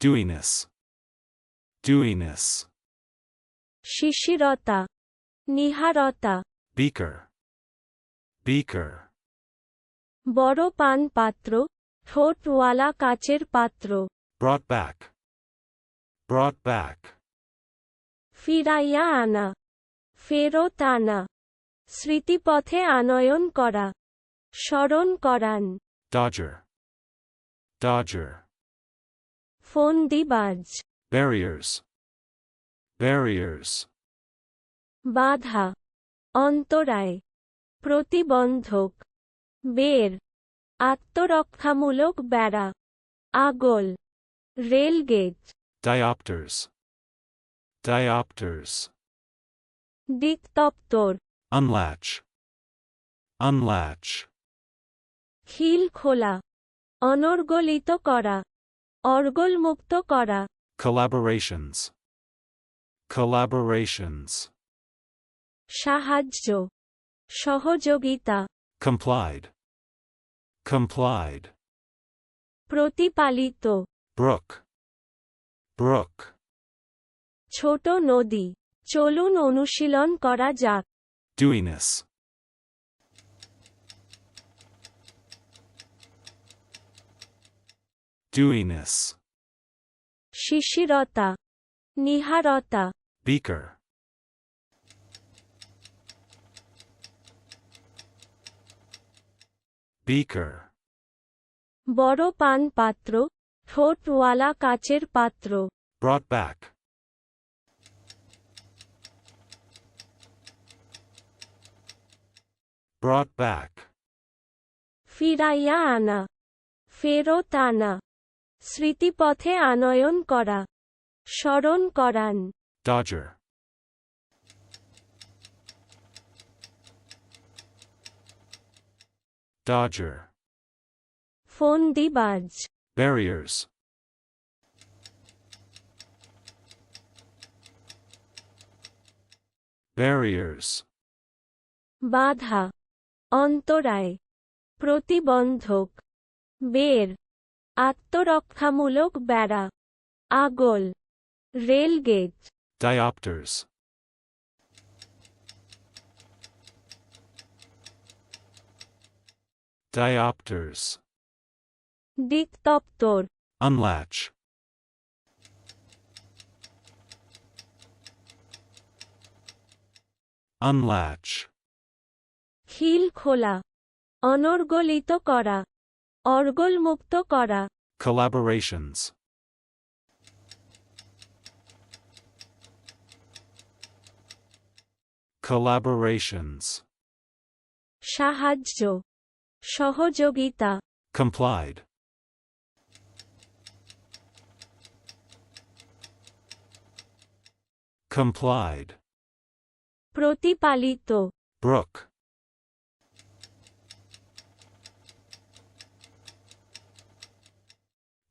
dewiness, dewiness, শিশিরতা নিহারতা beaker, beaker, বড় পান পাত্র ঠোঁটওয়ালা কাচের পাত্র brought back, brought back, ফিরাইয়া আনা ফেরত আনা স্মৃতিপথে আনয়ন করা স্মরণ করান dodger, dodger, ফন্দিবাজ barriers, barriers, বাধা। অন্তরায়। প্রতিবন্ধক। বের। আত্মরক্ষামূলক বেড়া। আগল। রেলগেট diopters, diopters, দিকতপ্তর। Unlatch, unlatch, খিল খোলা। অনর্গলিত করা। অর্গলমুক্ত করা collaborations, collaborations, সাহায্য সহযোগিতা complied, complied, প্রতিপালিত brook, brook, ছোট নদী চলুন অনুশীলন করা যাক dewiness, dewiness, শিশিরতা নিহারতা beaker, beaker, বড় পান পাত্র ঠোঁটওয়ালা কাচের পাত্র brought back, brought back, ফিরাইয়া আনা ফেরত আনা স্মৃতিপথে আনয়ন করা। স্মরণ করান। Dodger, dodger, ফন্দিবাজ barriers, barriers, বাধা। অন্তরায়। প্রতিবন্ধক। বের। আত্মরক্ষামূলক বেড়া। আগল। রেলগেট diopters, diopters, দিকতপ্তর। Unlatch, unlatch, খিল খোলা। অনর্গলিত করা। অর্গলমুক্ত করা collaborations, collaborations, সাহায্য সহযোগিতা complied, complied, প্রতিপালিত brook,